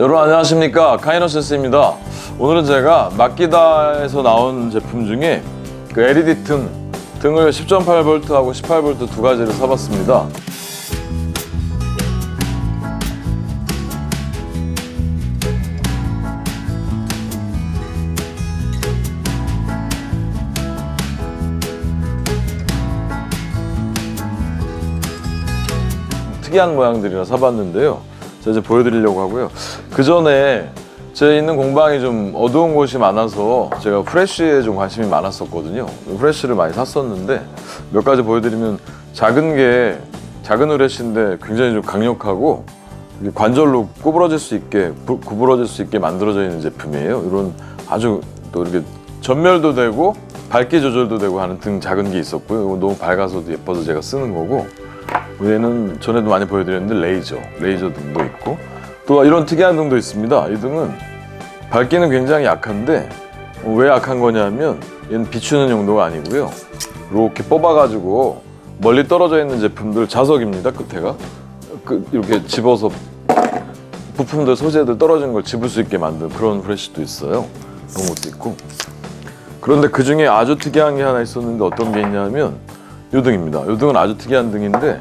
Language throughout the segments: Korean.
여러분 안녕하십니까? 카이너센스입니다. 오늘은 제가 마키다에서 나온 제품 중에 그 LED 등 등을 10.8V하고 18V 두 가지를 사봤습니다. 특이한 모양들이라 사봤는데요. 제가 이제 보여드리려고 하고요. 그 전에 제 있는 공방이 좀 어두운 곳이 많아서 제가 프레쉬에 좀 관심이 많았었거든요. 프레쉬를 많이 샀었는데 몇 가지 보여드리면 작은 게 작은 후레쉬인데 굉장히 좀 강력하고 관절로 구부러질 수 있게 부- 구부러질 수 있게 만들어져 있는 제품이에요. 이런 아주 또 이렇게 전멸도 되고 밝기 조절도 되고 하는 등 작은 게 있었고요. 이거 너무 밝아서도 예뻐서 제가 쓰는 거고 얘는 전에도 많이 보여드렸는데 레이저, 레이저 등도 있고 또 이런 특이한 등도 있습니다. 이 등은 밝기는 굉장히 약한데 어, 왜 약한 거냐면 얘는 비추는 용도가 아니고요. 이렇게 뽑아가지고 멀리 떨어져 있는 제품들 자석입니다. 끝에가 그 이렇게 집어서 부품들 소재들 떨어진 걸 집을 수 있게 만든 그런 프레쉬도 있어요. 그런 것도 있고 그런데 그 중에 아주 특이한 게 하나 있었는데 어떤 게 있냐면 이 등입니다. 이 등은 아주 특이한 등인데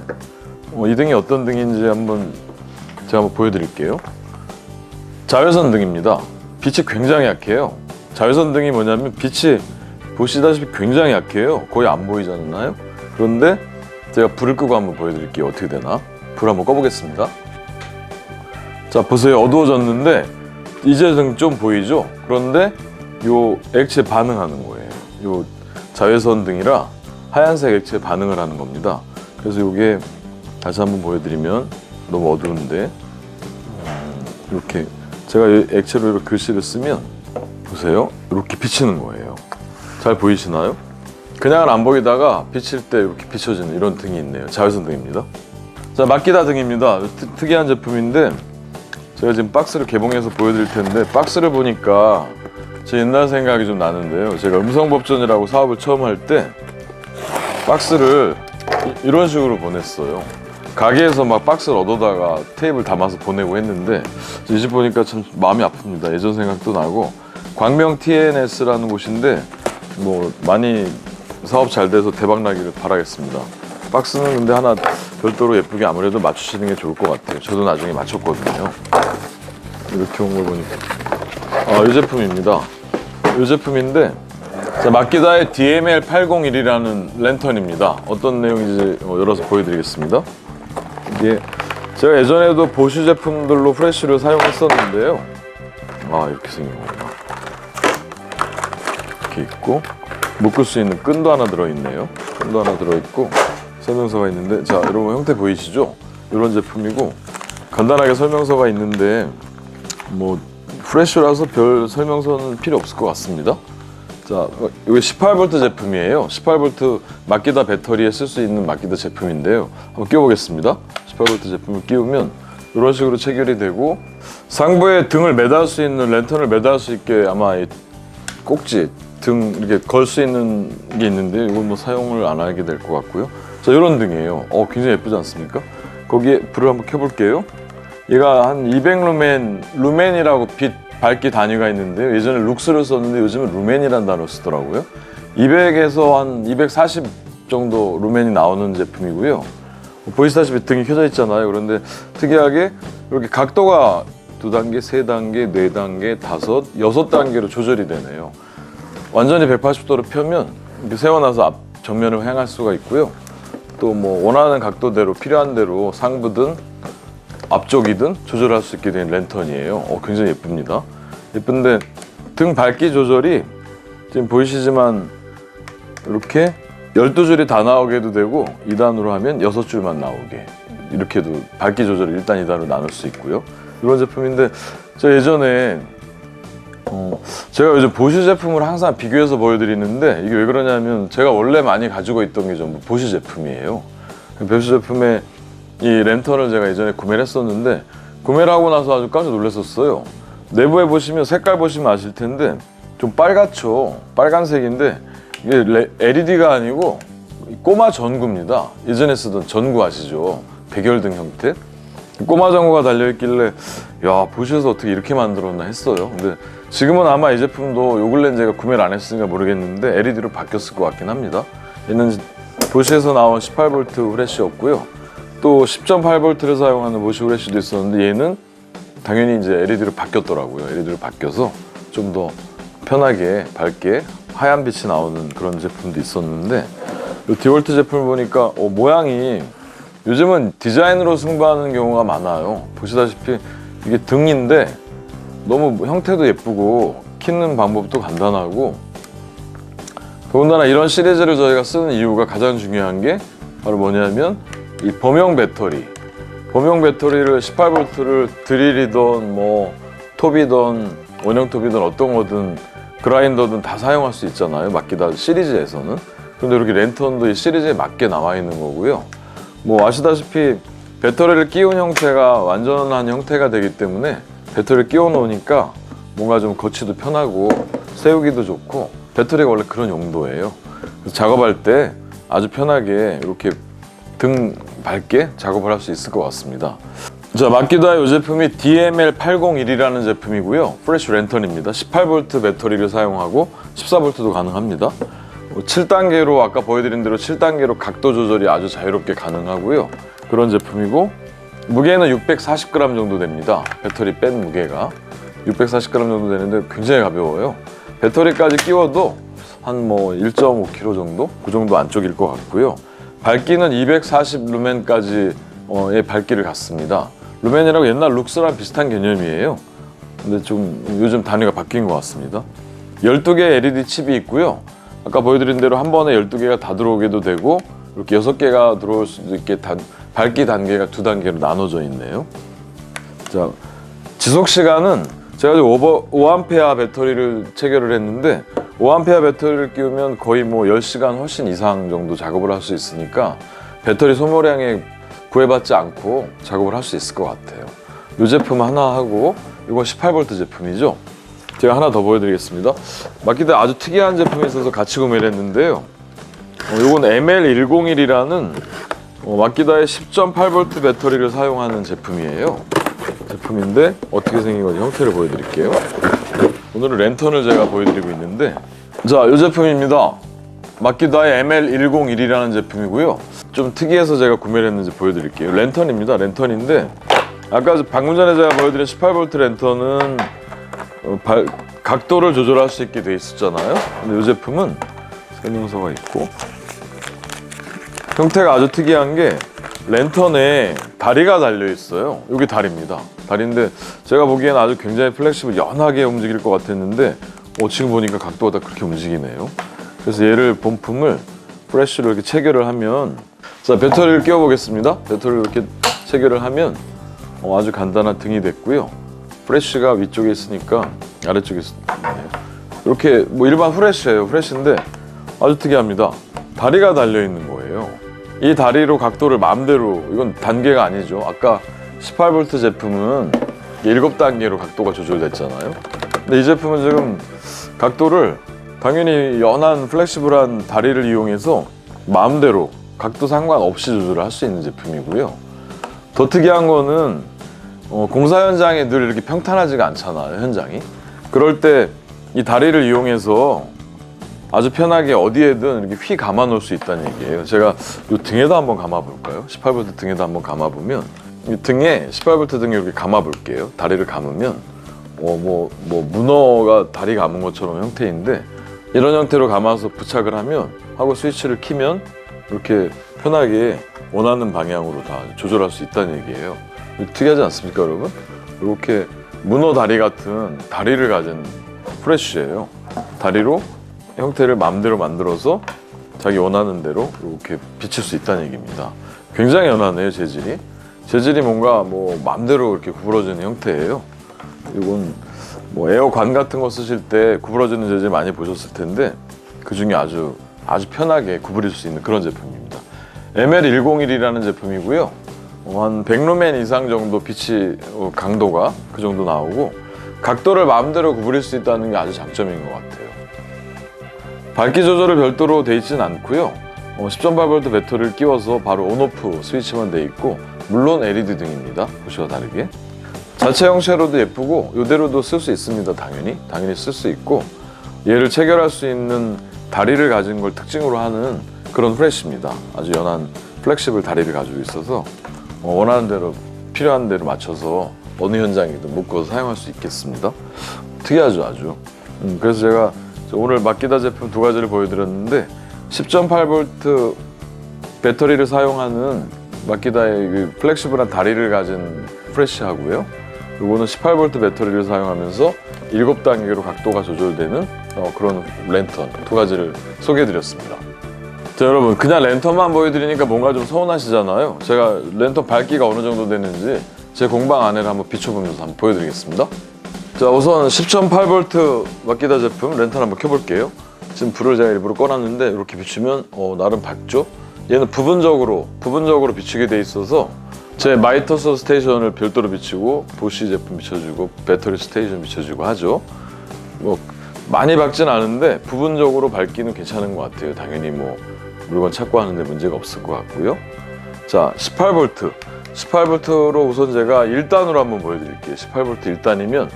어, 이 등이 어떤 등인지 한번 제가 한번 보여드릴게요. 자외선 등입니다. 빛이 굉장히 약해요. 자외선 등이 뭐냐면 빛이 보시다시피 굉장히 약해요. 거의 안 보이잖아요. 그런데 제가 불을 끄고 한번 보여드릴게요. 어떻게 되나? 불 한번 꺼보겠습니다. 자 보세요. 어두워졌는데 이제 등좀 보이죠? 그런데 요 액체 반응하는 거예요. 요 자외선 등이라 하얀색 액체 반응을 하는 겁니다. 그래서 이게 다시 한번 보여드리면 너무 어두운데 음, 이렇게 제가 이 액체로 이렇게 글씨를 쓰면 보세요. 이렇게 비치는 거예요. 잘 보이시나요? 그냥은 안 보이다가 비칠 때 이렇게 비춰지는 이런 등이 있네요. 자외선 등입니다. 자, 마키다 등입니다. 특- 특이한 제품인데 제가 지금 박스를 개봉해서 보여드릴 텐데 박스를 보니까 제 옛날 생각이 좀 나는데요. 제가 음성법전이라고 사업을 처음 할 때 박스를 이- 이런 식으로 보냈어요. 가게에서 막 박스를 얻어다가 테이블 담아서 보내고 했는데 이 집 보니까 참 마음이 아픕니다. 예전 생각도 나고 광명 TNS라는 곳인데 뭐 많이 사업 잘 돼서 대박 나기를 바라겠습니다. 박스는 근데 하나 별도로 예쁘게 아무래도 맞추시는 게 좋을 것 같아요. 저도 나중에 맞췄거든요. 이렇게 온 걸 보니까 아, 이 제품입니다. 이 제품인데 자, 마키다의 DML 801이라는 랜턴입니다. 어떤 내용인지 어, 열어서 보여드리겠습니다. 이게 제가 예전에도 보쉬 제품들로 프레쉬를 사용했었는데요. 아 이렇게 생긴 거구나. 이렇게 있고 묶을 수 있는 끈도 하나 들어있네요. 끈도 하나 들어있고 설명서가 있는데 자 여러분 형태 보이시죠? 이런 제품이고 간단하게 설명서가 있는데 뭐 프레쉬라서 별 설명서는 필요 없을 것 같습니다. 자, 이게 18V 제품이에요. 18V 마키다 배터리에 쓸 수 있는 마키다 제품인데요. 한번 끼워보겠습니다. 18V 제품을 끼우면 이런 식으로 체결이 되고 상부에 등을 매달 수 있는 랜턴을 매달 수 있게 아마 이 꼭지 등 이렇게 걸 수 있는 게 있는데 이건 뭐 사용을 안 하게 될 것 같고요. 자, 이런 등이에요. 어, 굉장히 예쁘지 않습니까? 거기에 불을 한번 켜볼게요. 얘가 한 200 루멘, 루멘이라고 빛 밝기 단위가 있는데요. 예전에 룩스를 썼는데 요즘은 루멘이라는 단어 쓰더라고요. 200에서 한 240 정도 루멘이 나오는 제품이고요. 뭐 보시다시피 등이 켜져 있잖아요. 그런데 특이하게 이렇게 각도가 두 단계, 세 단계, 네 단계, 다섯, 여섯 단계로 조절이 되네요. 완전히 180도로 펴면 세워놔서 앞 정면을 향할 수가 있고요. 또 뭐 원하는 각도대로 필요한 대로 상부든 앞쪽이든 조절할 수 있게 된 랜턴이에요. 어, 굉장히 예쁩니다. 예쁜데 등 밝기 조절이 지금 보이시지만 이렇게 12줄이 다 나오게 해도 되고 2단으로 하면 6줄만 나오게 이렇게도 밝기 조절을 1단, 2단으로 나눌 수 있고요. 이런 제품인데 저 예전에 어, 제가 요즘 보쉬 제품을 항상 비교해서 보여드리는데 이게 왜 그러냐면 제가 원래 많이 가지고 있던 게 전부 보쉬 제품이에요. 보쉬 제품에 이 랜턴을 제가 예전에 구매를 했었는데 구매를 하고 나서 아주 깜짝 놀랐었어요. 내부에 보시면 색깔 보시면 아실 텐데 좀 빨갛죠. 빨간색인데 이게 LED가 아니고 꼬마 전구입니다. 예전에 쓰던 전구 아시죠? 백열등 형태. 꼬마 전구가 달려있길래 야 보시에서 어떻게 이렇게 만들었나 했어요 근데 지금은 아마 이 제품도 요 근래 제가 구매를 안 했으니까 모르겠는데 LED로 바뀌었을 것 같긴 합니다 얘는 보시에서 나온 18V 후레쉬였고요 또 10.8V를 사용하는 보시 후레쉬도 있었는데 얘는 당연히 이제 LED로 바뀌었더라고요 LED로 바뀌어서 좀 더 편하게 밝게 하얀 빛이 나오는 그런 제품도 있었는데 이 디월트 제품을 보니까 어, 모양이 요즘은 디자인으로 승부하는 경우가 많아요. 보시다시피 이게 등인데 너무 형태도 예쁘고 키는 방법도 간단하고 더군다나 이런 시리즈를 저희가 쓰는 이유가 가장 중요한 게 바로 뭐냐면 이 범용 배터리 범용 배터리를 18V를 드릴이든 뭐 톱이든 원형 톱이든 어떤 거든 그라인더든 다 사용할 수 있잖아요. 마키다 시리즈에서는. 근데 이렇게 랜턴도 이 시리즈에 맞게 나와 있는 거고요. 뭐 아시다시피 배터리를 끼운 형태가 완전한 형태가 되기 때문에 배터리를 끼워 놓으니까 뭔가 좀 거치도 편하고 세우기도 좋고 배터리가 원래 그런 용도예요. 작업할 때 아주 편하게 이렇게 등 밝게 작업을 할 수 있을 것 같습니다. 자, 마키다의 이 제품이 DML801이라는 제품이고요. 프레쉬 랜턴입니다. 18V 배터리를 사용하고 14V도 가능합니다. 7단계로 아까 보여드린 대로 7단계로 각도 조절이 아주 자유롭게 가능하고요. 그런 제품이고 무게는 640g 정도 됩니다. 배터리 뺀 무게가 640g 정도 되는데 굉장히 가벼워요. 배터리까지 끼워도 한 뭐 1.5kg 정도? 그 정도 안쪽일 것 같고요. 밝기는 240 루멘까지의 밝기를 갖습니다. 루멘이라고 옛날 룩스랑 비슷한 개념이에요. 근데 좀 요즘 단위가 바뀐 것 같습니다. 12개 LED 칩이 있고요. 아까 보여드린 대로 한 번에 12개가 다 들어오게도 되고 이렇게 6개가 들어올 수도 있게 단, 밝기 단계가 두 단계로 나눠져 있네요. 자, 지속 시간은 제가 지금 5, 5A 배터리를 체결을 했는데 5A 배터리를 끼우면 거의 뭐 10시간 훨씬 이상 정도 작업을 할 수 있으니까 배터리 소모량에 구애받지 않고 작업을 할 수 있을 것 같아요. 이 제품 하나 하고 이건 18V 제품이죠. 제가 하나 더 보여드리겠습니다. 마키다 아주 특이한 제품이 있어서 같이 구매를 했는데요. 어, 이건 ML101이라는 어, 마키다의 10.8V 배터리를 사용하는 제품이에요. 제품인데 어떻게 생긴 건지 형태를 보여드릴게요. 오늘은 랜턴을 제가 보여드리고 있는데 자, 이 제품입니다. 마키다의 ML101이라는 제품이고요. 좀 특이해서 제가 구매를 했는지 보여드릴게요. 랜턴입니다. 랜턴인데 아까 방금 전에 제가 보여드린 18V 랜턴은 어, 발- 각도를 조절할 수 있게 돼 있었잖아요. 근데 이 제품은 설명서가 있고 형태가 아주 특이한 게 랜턴에 다리가 달려 있어요. 여기 다리입니다. 다리인데 제가 보기엔 아주 굉장히 플렉시블 연하게 움직일 것 같았는데 어, 지금 보니까 각도가 다 그렇게 움직이네요. 그래서 얘를 본품을 프레쉬로 이렇게 체결을 하면 자 배터리를 끼워 보겠습니다. 배터리를 이렇게 체결을 하면 어, 아주 간단한 등이 됐고요. 프레쉬가 위쪽에 있으니까 아래쪽에 있네요. 이렇게 뭐 일반 후레쉬예요. 후레쉬인데 아주 특이합니다. 다리가 달려 있는 거예요. 이 다리로 각도를 마음대로 이건 단계가 아니죠. 아까 18V 제품은 7단계로 각도가 조절됐잖아요. 근데 이 제품은 지금 각도를 당연히 연한 플렉시블한 다리를 이용해서 마음대로 각도 상관없이 조절을 할 수 있는 제품이고요. 더 특이한 거는 어, 공사 현장에 늘 이렇게 평탄하지가 않잖아요, 현장이. 그럴 때 이 다리를 이용해서 아주 편하게 어디에든 이렇게 휘 감아 놓을 수 있다는 얘기예요. 제가 이 등에도 한번 감아 볼까요? 18V 등에도 한번 감아 보면 이 등에 18V 등에 이렇게 감아 볼게요. 다리를 감으면 어, 뭐, 뭐 문어가 다리 감은 것처럼 형태인데 이런 형태로 감아서 부착을 하면 하고 스위치를 키면 이렇게 편하게 원하는 방향으로 다 조절할 수 있다는 얘기예요. 특이하지 않습니까, 여러분? 이렇게 문어 다리 같은 다리를 가진 프레쉬예요. 다리로 형태를 마음대로 만들어서 자기 원하는 대로 이렇게 비칠 수 있다는 얘기입니다. 굉장히 연하네요, 재질이. 재질이 뭔가 뭐 마음대로 이렇게 구부러지는 형태예요. 이건 뭐 에어관 같은 거 쓰실 때 구부러지는 재질 많이 보셨을 텐데 그 중에 아주 아주 편하게 구부릴 수 있는 그런 제품입니다. ML101이라는 제품이고요. 어, 한 100루멘 이상 정도 빛이 어, 강도가 그 정도 나오고 각도를 마음대로 구부릴 수 있다는 게 아주 장점인 것 같아요. 밝기 조절을 별도로 돼 있지는 않고요. 어, 10.8V 배터리를 끼워서 바로 온오프 스위치만 돼 있고 물론 LED 등입니다. 보시와 다르게 자체 형체로도 예쁘고 이대로도 쓸 수 있습니다. 당연히 당연히 쓸 수 있고 얘를 체결할 수 있는 다리를 가진 걸 특징으로 하는 그런 프레쉬입니다. 아주 연한 플렉시블 다리를 가지고 있어서 어, 원하는 대로 필요한 대로 맞춰서 어느 현장이든 묶어서 사용할 수 있겠습니다. 특이하죠 아주. 음, 그래서 제가 오늘 마키다 제품 두 가지를 보여드렸는데 10.8V 배터리를 사용하는 마키다의 그 플렉시블한 다리를 가진 프레쉬하고요. 이거는 18V 배터리를 사용하면서 7단계로 각도가 조절되는 어, 그런 랜턴 두 가지를 소개해드렸습니다. 자 여러분 그냥 랜턴만 보여드리니까 뭔가 좀 서운하시잖아요. 제가 랜턴 밝기가 어느 정도 되는지 제 공방 안에를 한번 비춰보면서 한번 보여드리겠습니다. 자 우선 10.8V 마키다 제품 랜턴 한번 켜볼게요. 지금 불을 제가 일부러 꺼놨는데 이렇게 비추면 어, 나름 밝죠? 얘는 부분적으로 부분적으로 비추게 돼 있어서 제 마이터스 스테이션을 별도로 비추고 보시 제품 비춰주고 배터리 스테이션 비춰주고 하죠. 뭐 많이 밝진 않은데 부분적으로 밝기는 괜찮은 것 같아요. 당연히 뭐 물건 찾고 하는데 문제가 없을 것 같고요. 자 18V 18V로 우선 제가 1단으로 한번 보여드릴게요. 18V 1단이면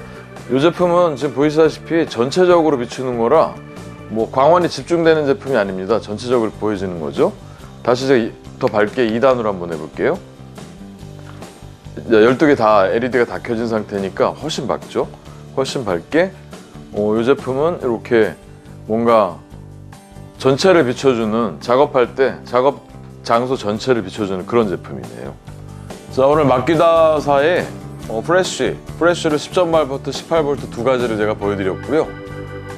이 제품은 지금 보이시다시피 전체적으로 비추는 거라 뭐 광원이 집중되는 제품이 아닙니다. 전체적으로 보여지는 거죠. 다시 이- 더 밝게 2단으로 한번 해볼게요. 12개 다 LED가 다 켜진 상태니까 훨씬 밝죠. 훨씬 밝게 어, 이 제품은 이렇게 뭔가 전체를 비춰주는 작업할 때 작업 장소 전체를 비춰주는 그런 제품이네요. 자 오늘 마키다사의 어, 프레쉬 프레쉬를 10.8V, 18V 두 가지를 제가 보여드렸고요.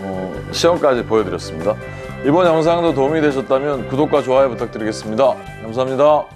어, 시험까지 보여드렸습니다. 이번 영상도 도움이 되셨다면 구독과 좋아요 부탁드리겠습니다. 감사합니다.